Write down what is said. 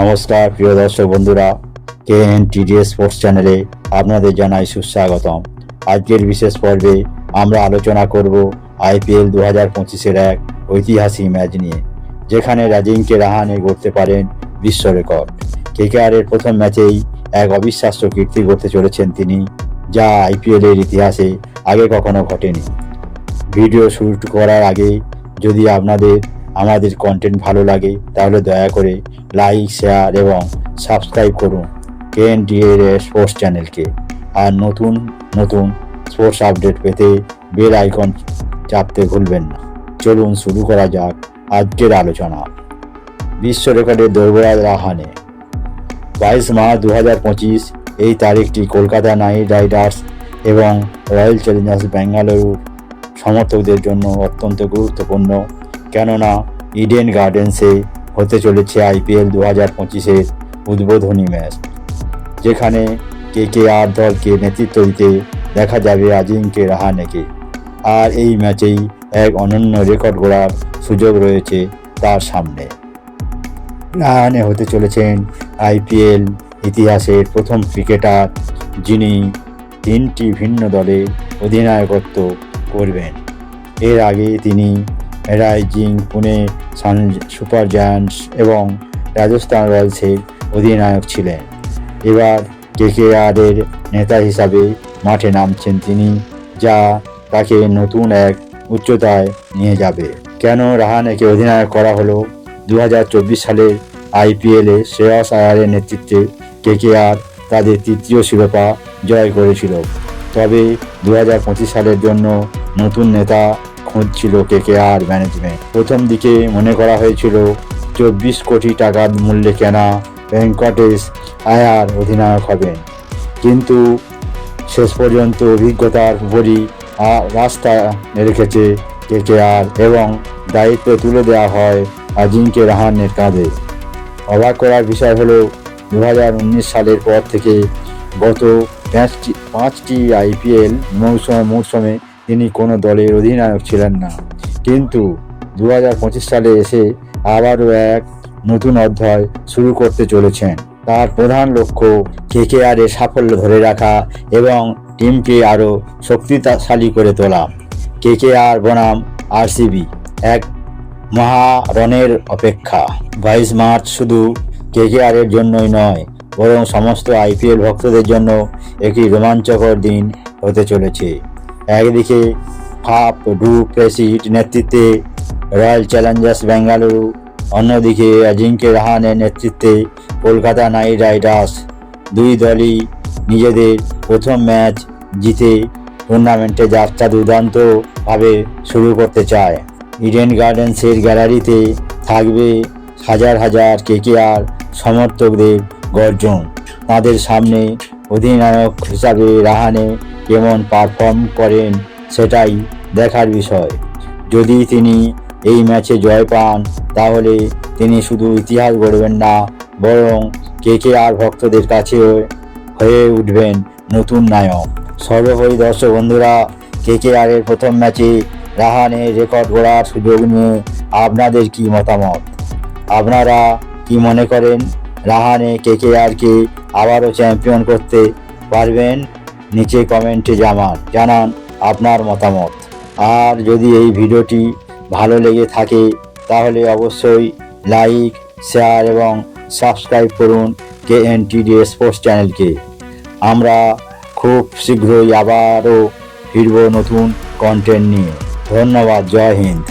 নমস্কার, প্রিয় দর্শক বন্ধুরা কে এন টিডিএস স্পোর্টস চ্যানেলে আপনাদের জানাই সুস্বাগতম। আজকের বিশেষ পর্বে আমরা আলোচনা করব আইপিএল দু হাজার পঁচিশের এক ঐতিহাসিক ম্যাচ নিয়ে, যেখানে রাজিংকে রাহানে গড়তে পারেন বিশ্ব রেকর্ড। কেকেআরের প্রথম ম্যাচেই এক অবিশ্বাস্য কীর্তি করতে চলেছেন তিনি, যা আইপিএলের ইতিহাসে আগে কখনো ঘটেনি। ভিডিও শুরু করার আগে যদি আপনাদের আমাদের কন্টেন্ট ভালো লাগে, তাহলে দয়া করে লাইক শেয়ার এবং সাবস্ক্রাইব করুন কেএন ডিএর স্পোর্টস চ্যানেলকে আর নতুন নতুন স্পোর্টস আপডেট পেতে বেল আইকন চাপতে ভুলবেন না। চলুন শুরু করা যাক আজকের আলোচনা। বিশ্ব রেকর্ডের দৌড়ায় রাহানে। বাইশ মার্চ দু হাজার পঁচিশ, এই তারিখটি কলকাতা নাইট রাইডার্স এবং রয়্যাল চ্যালেঞ্জার্স বেঙ্গালুরুর সমর্থকদের জন্য অত্যন্ত গুরুত্বপূর্ণ। কেননা ইডেন গার্ডেন্সে হতে চলেছে আইপিএল দু হাজার পঁচিশের উদ্বোধনী ম্যাচ, যেখানে কে কে আর দলকে নেতৃত্ব দিতে দেখা যাবে আজিঙ্কে রাহানেকে। আর এই ম্যাচেই এক অনন্য রেকর্ড গড়ার সুযোগ রয়েছে তার সামনে। রাহানে হতে চলেছেন আইপিএল ইতিহাসের প্রথম ক্রিকেটার, যিনি তিনটি ভিন্ন দলে অধিনায়কত্ব করবেন। এর আগে তিনি Rising Pune Sun, Super Giants এবং রাজস্থান রয়্যালসের অধিনায়ক ছিলেন। এবার কেকেআরের নেতা হিসাবে মাঠে নামছেন তিনি, যা তাকে নতুন এক উচ্চতায় নিয়ে যাবে। কেন রাহানেকে অধিনায়ক করা হলো? দু সালের আইপিএলে শ্রেয়স আয়ারের নেতৃত্বে কেকেআর তাদের তৃতীয় শিরোপা জয় করেছিল। তবে দু হাজার পঁচিশ সালের জন্য নতুন নেতা খুঁজছিল কেকেআর ম্যানেজমেন্ট। প্রথম দিকে মনে করা হয়েছিল, চব্বিশ কোটি টাকার মূল্যে কেনা ভেঙ্কটেশ আয়ার অধিনায়ক হবেন। কিন্তু শেষ পর্যন্ত অভিজ্ঞতার উপরই রাস্তা রেখেছে কেকেআর এবং দায়িত্ব তুলে দেওয়া হয় আজিঙ্কে রাহানের কাঁধে। অবাক করার বিষয় হলো দু হাজার উনিশ সালের পর থেকে গত পাঁচটি পাঁচটি আইপিএল মৌসুম, মৌসুমে তিনি কোনো দলের অধিনায়ক ছিলেন না। কিন্তু দু হাজার পঁচিশ সালে এসে আবারও এক নতুন অধ্যায় শুরু করতে চলেছেন। তার প্রধান লক্ষ্য কেকেআর এর সাফল্য ধরে রাখা এবং টিমকে আরও শক্তিশালী করে তোলা। কেকেআর বনাম আরসিবি, এক মহারণের অপেক্ষা। বাইশ মার্চ শুধু কেকেআর এর জন্যই নয়, বরং সমস্ত আইপিএল ভক্তদের জন্য একটি রোমাঞ্চকর দিন হতে চলেছে। একদিকে ফাপ ডু প্রেসিড নেতৃত্বে রয়্যাল চ্যালেঞ্জার্স বেঙ্গালুরু অন্যদিকে অজিঙ্ক্য রাহানের নেতৃত্বে কলকাতা নাইট রাইডার্স। দুই দলই নিজেদের প্রথম ম্যাচ জিতে টুর্নামেন্টে যাত্রা দুর্দান্তভাবে শুরু করতে চায়। ইডেন গার্ডেন্সের গ্যালারিতে থাকবে হাজার হাজার কেকেআর সমর্থকদের গর্জন। তাদের সামনে অধিনায়ক হিসাবে রাহানে কেমন পারফর্ম করেন সেটাই দেখার বিষয়। যদি তিনি এই ম্যাচে জয় পান, তাহলে তিনি শুধু ইতিহাস গড়বেন না, বরং কে কে আর ভক্তদের কাছেও হয়ে উঠবেন নতুন নায়ক। সর্বোপরি দর্শক বন্ধুরা কেকেআর এর প্রথম ম্যাচে রাহানের রেকর্ড গড়ার সুযোগ নিয়ে আপনাদের কি মতামত? আপনারা কি মনে করেন, রাহানে কেকেআরকে আবারও চ্যাম্পিয়ন করতে পারবেন? নিচে কমেন্টে জামান জানান আপনার মতামত। আর যদি এই ভিডিওটি ভালো লেগে থাকে, তাহলে অবশ্যই লাইক, শেয়ার এবং সাবস্ক্রাইব করুন কে এন স্পোর্টস চ্যানেলকে। আমরা খুব শীঘ্রই আবারও ফিরব নতুন কন্টেন্ট নিয়ে। ধন্যবাদ, জয় হিন্দ।